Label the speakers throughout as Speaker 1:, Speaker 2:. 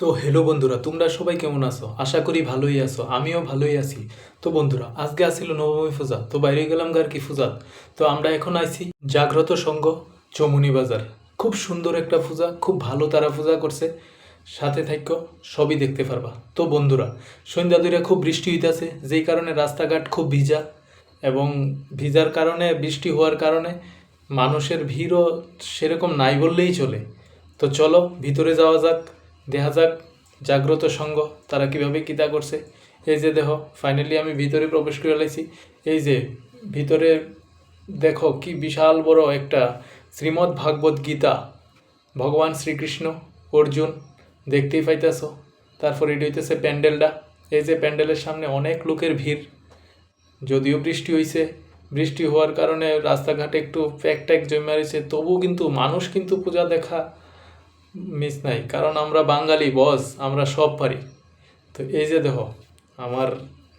Speaker 1: তো হ্যালো বন্ধুরা, তোমরা সবাই কেমন আছো? আশা করি ভালোই আছো, আমিও ভালোই আছি। তো বন্ধুরা, আজকে আসছিল নবমী পূজা, তো বাইরে গেলাম গার কি পূজা তো আমরা এখন আইছি জাগ্রত সংঘ চমুনি বাজার। খুব সুন্দর একটা পূজা, খুব ভালো তারা পূজা করছে। সাথে থাক্য সবই দেখতে পারবা। তো বন্ধুরা, সন্ধ্যা দুইটা খুব বৃষ্টি হইতেছে, যেই কারণে রাস্তাঘাট খুব ভিজা এবং ভিজার কারণে, বৃষ্টি হওয়ার কারণে মানুষের ভিড়ও সেরকম নাই বললেই চলে। তো চলো, ভিতরে যাওয়া যাক। দেখা যাক জাগ্রত সংঘ তারা কীভাবে কিতা করছে? এই যে দেখো ফাইনালি আমি ভিতরে প্রবেশ করে লাইছি। এই যে ভিতরে দেখো কি বিশাল বড় একটা শ্রীমদ্ ভাগবত গীতা। ভগবান শ্রীকৃষ্ণ, অর্জুন, দেখতেই পাইতেছো। তারপর এটি হইতেছে প্যান্ডেলটা। এই যে প্যান্ডেলের সামনে অনেক লোকের ভিড়। যদিও বৃষ্টি হয়েছে বৃষ্টি হওয়ার কারণে রাস্তাঘাটে একটু প্যাক ট্যাক জমে রয়েছে, তবুও কিন্তু মানুষ কিন্তু পূজা দেখা মিস নাই কারণ আমরা বাঙালি বস আমরা সব পারি। তো এই যে দেখো আমার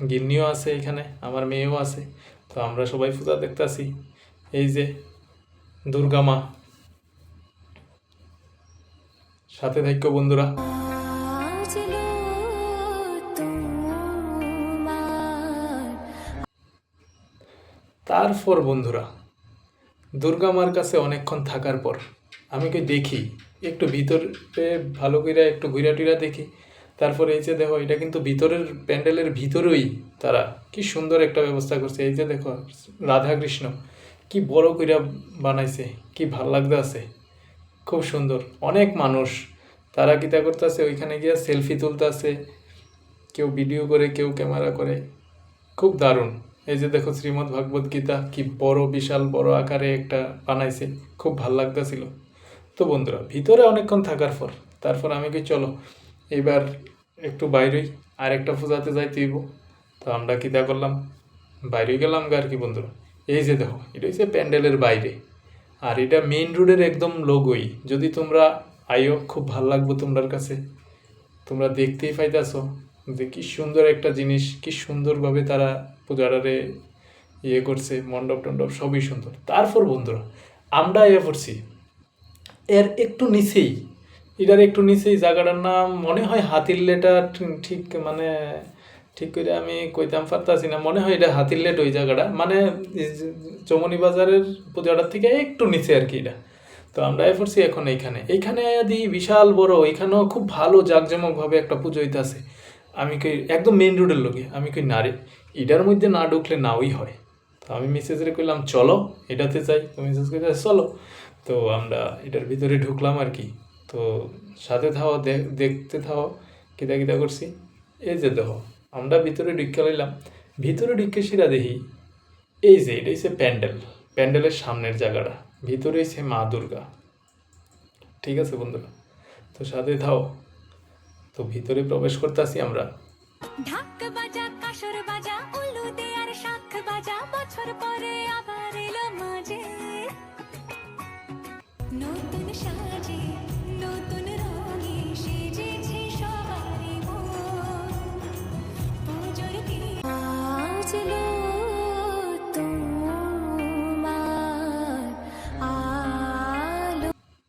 Speaker 1: গিন্নিও আছে এখানে আমার মেয়েও আছে তো আমরা সবাই পূজা দেখতাছি। এই যে দুর্গা মা। সাথে থাক্য বন্ধুরা। তারপর বন্ধুরা দুর্গা মার কাছে অনেকক্ষণ থাকার পর আমি কি দেখি, একটু ভিতরে ভালো করে একটু ঘুরা টুরা দেখি। তারপরে এই যে দেখো, এটা কিন্তু ভিতরের প্যান্ডেলের ভিতরেই তারা। কি সুন্দর একটা ব্যবস্থা করছে। এই যে দেখো, রাধাকৃষ্ণ, কি বড় কইরা বানাইছে, কি ভালো লাগতে আছে। খুব সুন্দর। অনেক মানুষ, তারা কিতা করতেছে, ওইখানে গিয়ে সেলফি তুলতেছে, কেউ ভিডিও করে, কেউ ক্যামেরা করে। খুব দারুণ। এই যে দেখো, শ্রীমদ্ ভাগবত গীতা, কি বড়, বিশাল, বড় আকারে একটা বানাইছে। খুব ভালো লাগতেছিল। তো বন্ধুরা, ভিতরে অনেকক্ষণ থাকার পর, তারপর আমি কি চলো, এবার একটু বাইরেই আর একটা পূজাতে যাইতে হইব। তো আমরা কিতা করলাম বাইরে গেলাম গা আর কি বন্ধুরা। এই যে দেখো, এটা হচ্ছে প্যান্ডেলের বাইরে। আর এটা মেইন রোডের একদম লোগোই। যদি তোমরা আইও, খুব ভালো লাগবো তোমার কাছে। তোমরা দেখতেই পাইতাছো যে কী সুন্দর একটা জিনিস, কী সুন্দরভাবে তারা পূজাটারে ইয়ে করছে মণ্ডপ টণ্ডপ সবই সুন্দর। তারপর বন্ধুরা, আমরা ইয়ে করছি এর একটু নিচেই। এটার একটু নিচেই জায়গাটার নাম মনে হয় হাতির লেটা ঠিক- মানে ঠিক করে আমি কইতাম পারতাছি না। মনে হয় এটা হাতির লেট ওই জায়গাটা। মানে চমনি বাজারের পুজোটার থেকে একটু নিচে আর কি এটা। তো আমরা করছি এখন এইখানে। এইখানে দি বিশাল বড় এখানেও খুব ভালো জাঁকজমকভাবে একটা পুজো হইতাছে। আমি কই একদম মেইন রোডের লোকে আমি কই না রে, এটার মধ্যে না ঢুকলে নাওই হয়। তো আমি মেসেজে কইলাম, চলো, এটাতে চাই তো মেসেজ করে চলো। তো আমরা এটার ভিতরে ঢুকলাম আর কি। তো সাথে থাও দেখতে থাও কিতা কিতা করছি। এই যে দেখো, আমরা ভিতরে ঢুকে লাইলাম। ভিতরে ঢুকে সেরা দেখি, এই যে এটা হচ্ছে প্যান্ডেল। প্যান্ডেলের সামনের জায়গাটা, ভিতরে হচ্ছে মা দুর্গা। ঠিক আছে বন্ধুরা? তো সাথে থাও। তো ভিতরে প্রবেশ করতে করতেছি আমরা।
Speaker 2: ঢাক বাজা, কাসর বাজা উলু আর শাখ বাজা, বছর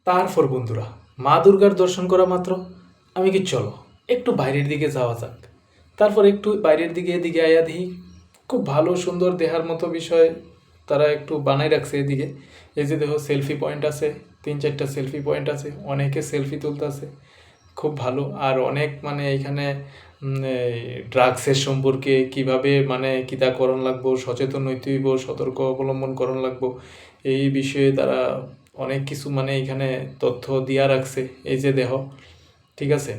Speaker 1: তারপর বন্ধুরা, মা দুর্গার দর্শন করা মাত্র। আমি কি চলো, একটু বাইরের দিকে যাওয়া যাক। তারপর একটু বাইরের দিকে এদিকে আয়া দেখি, খুব ভালো সুন্দর দেহার মতো বিষয় তারা একটু বানাই রাখছে এদিকে। এই যে দেখো সেলফি পয়েন্ট আছে। তিন চারটা সেলফি পয়েন্ট আছে, অনেকে সেলফি তুলতেছে। খুব ভালো। আর অনেক মানে এখানে ড্রাগসের সম্পর্কে কীভাবে মানে কিতা করণ লাগবো, সচেতন হইতে হইব, সতর্ক অবলম্বন করণ লাগবো, এই বিষয়ে তারা অনেক কিছু মানে এখানে তথ্য দিয়া রাখছে। এই যে দেহ, ঠিক আছে?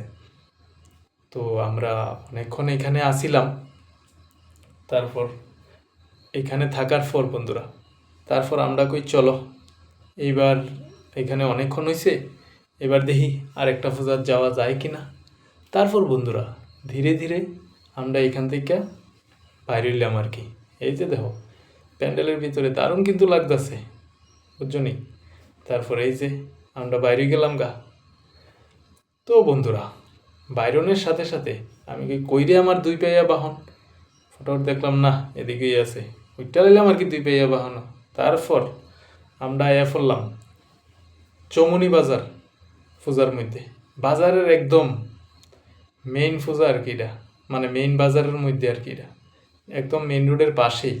Speaker 1: তো আমরা অনেকক্ষণ এখানে আসিলাম। তারপর এখানে থাকার পর বন্ধুরা, তারপর আমরা কই চলো। এইবার এখানে অনেকক্ষণ হয়েছে এবার দেখি আর একটা পূজার যাওয়া যায় কি না তারপর বন্ধুরা, ধীরে ধীরে আমরা এখান থেকে বাইরে হইলাম আর কি। এই যে দেখো, প্যান্ডেলের ভিতরে দারুণ কিন্তু লাগতেছে বুঝছনি তারপর এই যে আমরা বাইরে গেলাম গা। তো বন্ধুরা, বাইরনের সাথে সাথে আমি কি কইরে আমার দুই পাইয়া বাহন? ফটো দেখলাম না, এদিকেই আছে। ওইটা লাইলাম আর কি দুই পাইয়া বাহন তারপর আমরা আয়া পড়লাম চমনি বাজার পূজার মধ্যে। বাজারের একদম মেইন পূজা আর কি এটা। মানে মেইন বাজারের মধ্যে আর কি এটা। একদম মেইন রোডের পাশেই।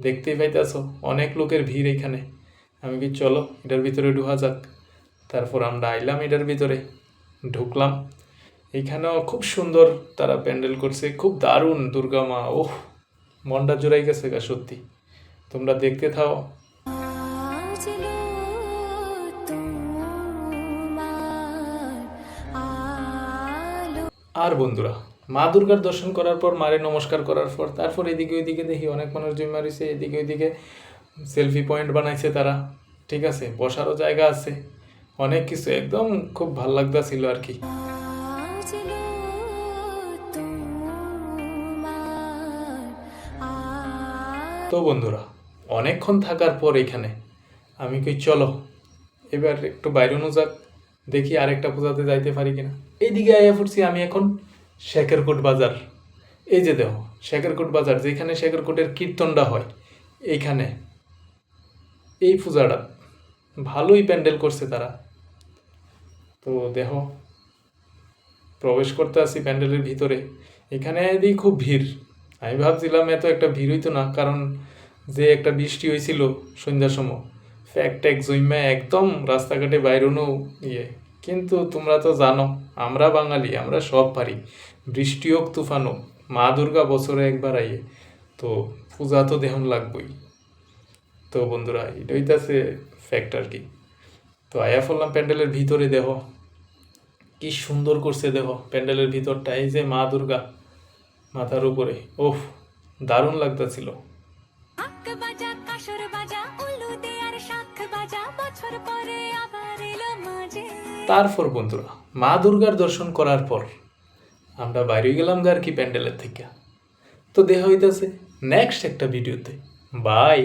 Speaker 1: দেখতেই পাইতেছো, অনেক লোকের ভিড় এখানে। আমি কি চলো, এটার ভিতরে ঢুকা যাক। তারপর আমরা আইলাম এটার ভিতরে। ঢুকলাম। এইখানেও খুব সুন্দর তারা প্যান্ডেল করছে। খুব দারুণ দুর্গা মা। ওহ, মনটা জোড়াই গেছে গা সত্যি। তোমরা দেখতে থাও। আর বন্ধুরা, মা দুর্গার দর্শন করার পর, মারে নমস্কার করার পর, তারপর এদিকে ওইদিকে দেখি অনেক মানুষ জমা রয়েছে এদিকে ওইদিকে সেলফি পয়েন্ট বানাইছে তারা, ঠিক আছে? বসারও জায়গা আছে, অনেক কিছু, একদম খুব ভালো লাগতাছিল আর কি। তো বন্ধুরা, অনেকক্ষণ থাকার পর এখানে, আমি কই চলো, এবার একটু বাইরেও যাক, দেখি আরেকটা পূজাতে যাইতে পারি কিনা। এইদিকে আইয়া পড়ছি আমি এখন শেখেরকোট বাজার। এই যে দেখো, শেখেরকোট বাজার, যেখানে শেখেরকোটের কীর্তনটা হয়, এইখানে। এই পূজাটা, ভালোই প্যান্ডেল করছে তারা। তো দেখো, প্রবেশ করতে আসি প্যান্ডেলের ভিতরে। এখানে এদিকে খুব ভিড়। আমি ভাবছিলাম এত একটা ভিড় হইতো না, কারণ যে একটা বৃষ্টি হয়েছিল সন্ধ্যার সময় ফ্যাক ট্যাক জইমা একদম রাস্তাঘাটে বাইরনো ইয়ে। কিন্তু তোমরা তো জানো, আমরা বাঙালি, আমরা সব পারি। বৃষ্টি হোক তুফান হোক মা দুর্গা বছরে একবার আইয়ে, তো পূজা তো দেহন লাগবই। তো বন্ধুরা এটা হইতাছে ফ্যাক্ট আর কি। তো আয়া ফেললাম প্যান্ডেলের ভিতরে, দেখো। কি সুন্দর করছে, দেখো, প্যান্ডেলের ভিতরটা, এই যে মা দুর্গা, মাথার উপরে। ওফ, দারুণ লাগতেছিল।
Speaker 2: বাজা বাজা উলু শাখ বাজা, বছর পরে
Speaker 1: তারপর বন্ধুরা, মা দুর্গার দর্শন করার পর আমরা বাইরে গেলাম গার কি প্যান্ডেলের থেকে। তো দেখা হইতেছে নেক্সট একটা ভিডিওতে। বাই